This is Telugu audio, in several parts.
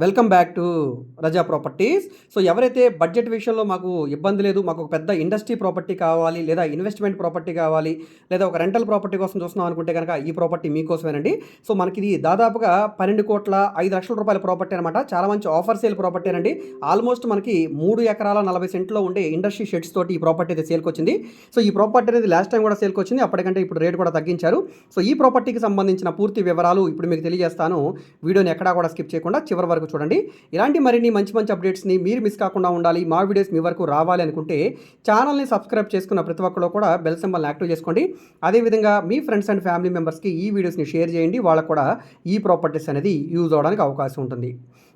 Welcome back to Raza properties. So ఎవరైతే బడ్జెట్ విషయంలో మాకు ఇబ్బంది లేదు మాకు ఒక పెద్ద ఇండస్ట్రీ ప్రాపర్టీ కావాలి లేదా ఇన్వెస్ట్మెంట్ ప్రాపర్టీ కావాలి లేదా ఒక రెంటల్ ప్రాపర్టీ కోసం చూస్తున్నాం అనుకుంటే కనుక ఈ ప్రాపర్టీ మీకోసమేనండి. సో మనకి ఇది దాదాపుగా పన్నెండు కోట్ల ఐదు లక్షల రూపాయల ప్రాపర్టీ అనమాట చాలా మంచి ఆఫర్ సేల్ ప్రాపర్టీ అండి ఆల్మోస్ట్ మనకి మూడు ఎకరాల నలభై సెంట్లో ఉండే ఇండస్ట్రీ షెడ్స్ తోటి ఈ ప్రాపర్టీ అయితే సేల్కి వచ్చింది. సో ఈ ప్రాపర్టీ అనేది లాస్ట్ టైం కూడా సేల్కి వచ్చింది. అప్పటికంటే ఇప్పుడు రేట్ కూడా తగ్గించారు. సో ఈ ప్రాపర్టీకి సంబంధించిన పూర్తి వివరాలు ఇప్పుడు మీకు తెలియజేస్తాను. వీడియోని ఎక్కడా కూడా స్కిప్ చేయకుండా చివరి వరకు చూడండి. ఇలాంటి మరిన్ని మంచి మంచి అప్డేట్స్ని మీరు మిస్ కాకుండా ఉండాలి మా వీడియోస్ మీ వరకు రావాలి అనుకుంటే ఛానల్ని సబ్స్క్రైబ్ చేసుకున్న ప్రతి ఒక్కరు కూడా బెల్ సింబల్ని యాక్టివ్ చేసుకోండి. అదేవిధంగా మీ ఫ్రెండ్స్ అండ్ ఫ్యామిలీ మెంబర్స్కి ఈ వీడియోస్ని షేర్ చేయండి. వాళ్ళకు కూడా ఈ ప్రాపర్టీస్ అనేది యూజ్ అవడానికి అవకాశం ఉంటుంది.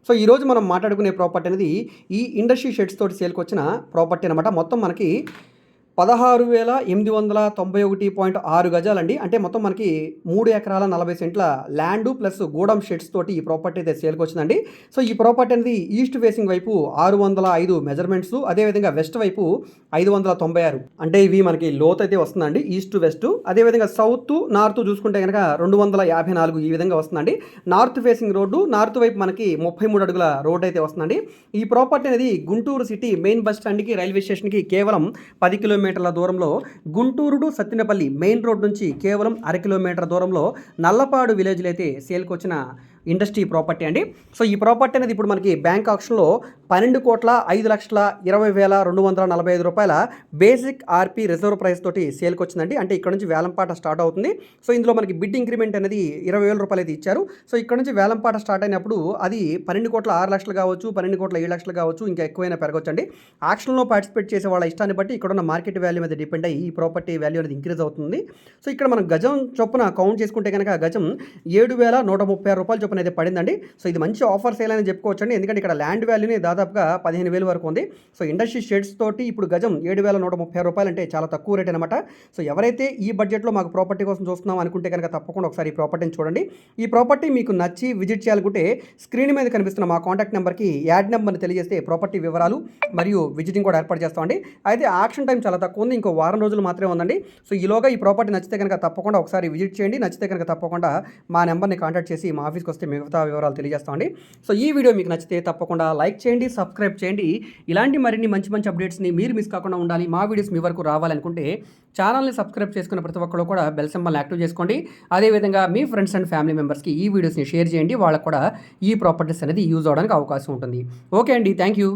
సో ఈరోజు మనం మాట్లాడుకునే ప్రాపర్టీ అనేది ఈ ఇండస్ట్రీ షెడ్స్ తోటి సేల్కి వచ్చిన ప్రాపర్టీ అనమాట మొత్తం మనకి పదహారు వేల ఎనిమిది వందల తొంభై ఒకటి పాయింట్ ఆరు గజాలండి. అంటే మొత్తం మనకి మూడు ఎకరాల నలభై సెంట్ల ల్యాండ్ ప్లస్ గూడెం షెడ్స్ తోటి ఈ ప్రాపర్టీ అయితే సేల్కి వచ్చిందండి. సో ఈ ప్రాపర్టీ అనేది ఈస్ట్ ఫేసింగ్ వైపు ఆరు వందల ఐదు మెజర్మెంట్స్ అదేవిధంగా వెస్ట్ వైపు ఐదు వందల తొంభై ఆరు. అంటే ఇవి మనకి లోత్ అయితే వస్తుందండి ఈస్ట్ వెస్ట్. అదేవిధంగా సౌత్ నార్త్ చూసుకుంటే కనుక రెండు వందల యాభై నాలుగు ఈ విధంగా వస్తుందండి. నార్త్ ఫేసింగ్ రోడ్డు నార్త్ వైపు మనకి ముప్పై మూడు అడుగుల రోడ్ అయితే వస్తుందండి. ఈ ప్రాపర్టీ అనేది గుంటూరు సిటీ మెయిన్ బస్ స్టాండ్కి రైల్వే స్టేషన్కి కేవలం పది కిలోమీటర్ కిలోమీటర్ల దూరంలో గుంటూరుడు సత్తినపల్లి మెయిన్ రోడ్ నుంచి కేవలం అర కిలోమీటర్ దూరంలో నల్లపాడు విలేజ్లో అయితే సేల్కొచ్చిన ఇండస్ట్రీ ప్రాపర్టీ అండి. సో ఈ ప్రాపర్టీ అనేది ఇప్పుడు మనకి బ్యాంక్ ఆప్షన్లో పన్నెండు కోట్ల ఐదు లక్షల ఇరవై వేల రెండు వందల నలభై ఐదు రూపాయల బేసిక్ ఆర్పీ రిజర్వ్ ప్రైస్ తోటి సేల్కి వచ్చిందండి. అంటే ఇక్కడ నుంచి వేలంపాట స్టార్ట్ అవుతుంది. సో ఇందులో మనకి బిడ్ ఇంక్రిమెంట్ అనేది ఇరవై వేల రూపాయలు అయితే ఇచ్చారు. సో ఇక్కడ నుంచి వేలంపాట స్టార్ట్ అయినప్పుడు అది పన్నెండు కోట్ల ఆరు లక్షలు కావచ్చు పన్నెండు కోట్ల ఏడు లక్షలు కావచ్చు ఇంకా ఎక్కువైనా పెరగచ్చు అండి ఆక్షన్లో పార్టిసిపేట్ చేసే వాళ్ళ ఇష్టాన్ని బట్టి ఇక్కడ ఉన్న మార్కెట్ వాల్యూ మీద డిపెండ్ అయ్యి ఈ ప్రాపర్టీ వాల్యూ అనేది ఇంక్రీజ్ అవుతుంది. సో ఇక్కడ మనం గజం చొప్పున కౌంట్ చేసుకుంటే కనుక గజం ఏడు వేల నూట ముప్పై ఆరు చొప్పున అయితే పడిందండి. సో ఇది మంచి ఆఫర్ సేల్ అని చెప్పుకోవచ్చండి. ఎందుకంటే ఇక్కడ ల్యాండ్ వాల్యూని దాదాపుగా పదిహేను వేలు వరకు ఉంది. సో ఇండస్ట్రీ షేడ్స్ తోటి ఇప్పుడు గజం ఏడు వేల నూట ముప్పై రూపాయలు అంటే చాలా తక్కువ రేట్ అనమాట. సో ఎవరైతే ఈ బడ్జెట్లో మాకు ప్రాపర్టీ కోసం చూస్తున్నాం అనుకుంటే కనుక తప్పకుండా ఒకసారి ఈ ప్రాపర్టీని చూడండి. ఈ ప్రాపర్టీ మీకు నచ్చి విజిట్ చేయాలనుకుంటే స్క్రీన్ మీద కనిపిస్తున్న మా కాంటాక్ట్ నెంబర్కి యాడ్ నెంబర్ని తెలియజేస్తే ప్రాపర్టీ వివరాలు మరియు విజిటింగ్ కూడా ఏర్పాటు చేస్తామండి. అయితే ఆక్షన్ టైం చాలా తక్కువ ఉంది. ఇంకో వారం రోజులు మాత్రమే ఉందండి. సో ఈలోగా ఈ ప్రాపర్టీ నచ్చితే కనుక తప్పకుండా ఒకసారి విజిట్ చేయండి. నచ్చితే కనుక తప్పకుండా మా నెంబర్ని కాంటాక్ట్ చేసి మా ఆఫీస్కి వస్తే మిగతా వివరాలు తెలియజేస్తామండి. సో ఈ వీడియో మీకు నచ్చితే తప్పకుండా లైక్ చేయండి సబ్స్క్రైబ్ చేయండి. ఇలాంటి మరిన్ని మంచి మంచి అప్డేట్స్ని మీరు మిస్ కాకుండా ఉండాలి. మా వీడియోస్ మీ వరకు రావాలనుకుంటే ఛానల్ని సబ్స్క్రైబ్ చేసుకున్న ప్రతి ఒక్కరు కూడా బెల్ సింబల్ని యాక్టివ్ చేసుకోండి. అదేవిధంగా మీ ఫ్రెండ్స్ అండ్ ఫ్యామిలీ మెంబర్స్కి ఈ వీడియోస్ని షేర్ చేయండి. వాళ్ళకు కూడా ఈ ప్రాపర్టీస్ అనేది యూజ్ అవడానికి అవకాశం ఉంటుంది. ఓకే అండి. Thank you.